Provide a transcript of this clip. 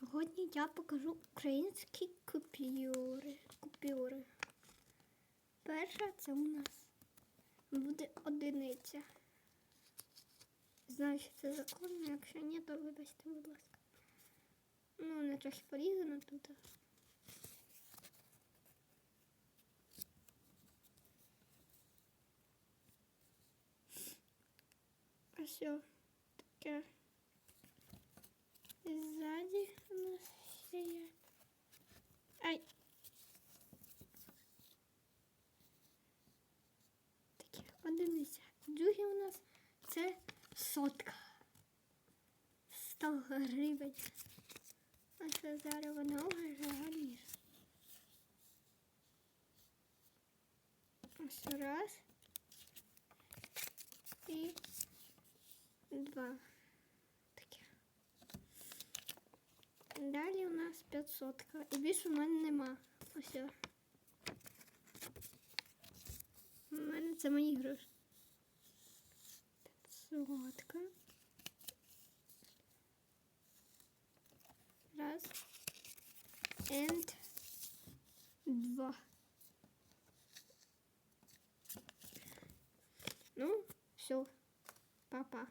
Сьогодні я покажу українські купюри. купюри. Перша це у нас буде одиниця. Знаю, що це законно, якщо ні, то вибачте, будь ласка. Ну, вона трохи порізана тут. А все таке. І ззаді у нас ще є. Ай. Таке одиниця. Друге у нас це сотка. 100 гривень. А це зараз вона гарніше. Ось раз. І два. Далі у нас 500. І більше у мене нема. Ось. о. У мене це мої гроші. 500. Раз. And два. Ну, все. Папа.